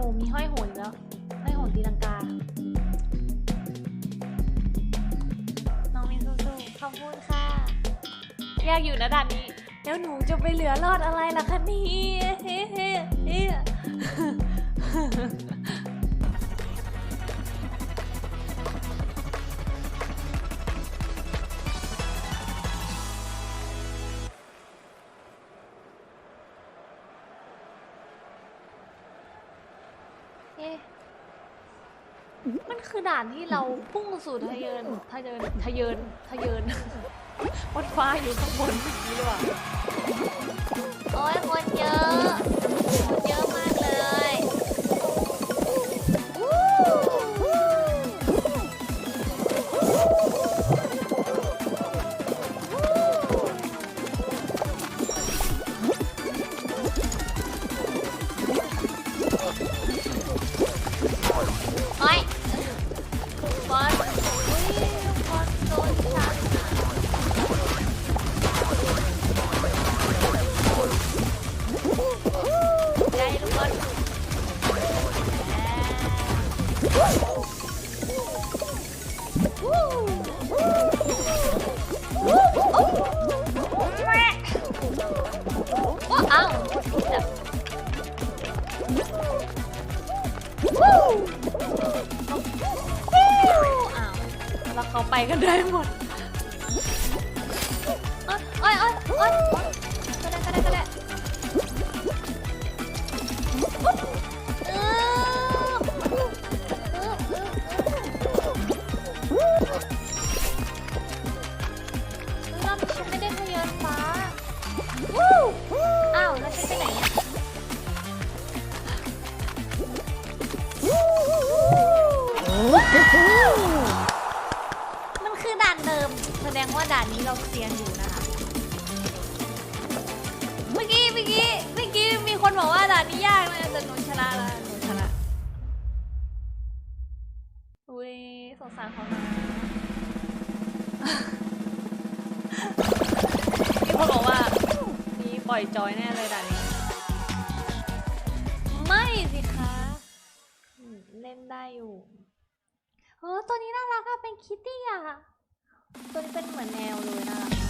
อ้มีห้อยโหนแล้วห้อยโหนตีลังกา น้องมินสู้ๆขอบคุณค่ะยากอยู่นะด่านนี้ แล้วหนูจะไปเหลือรอดอะไรล่ะคะนี่เฮ้เฮ้เฮ้ มันคือด่านที่เราพุ่งสู่ทะเยินทะเยินทะเยินทะเยินวัดฟ้าอยู่ข้างบนอย่างนี้หรือเปล่า อ้าวแล้วเขาไปกันได้หมดโอ้ยโอ้ยโอ้ยโอ้ย มันคือด่านเดิม แสดงว่าด่านนี้เราเซียนอยู่นะคะ เมื่อกี้เมื่อกี้เมื่อกี้มีคนบอกว่าด่านนี้ยากนะแต่หนูชนะแล้วหนูชนะอุ้ยสงสารเขานะมีคนบอกว่ามีปล่อยจอยแน่เลยด่านนี้ ไม่สิคะอืมเล่นได้อยู่ เออตัวนี้น่ารักอะเป็นคิตตี้อะตัวนี้เป็นเหมือนแนวเลยน่ารัก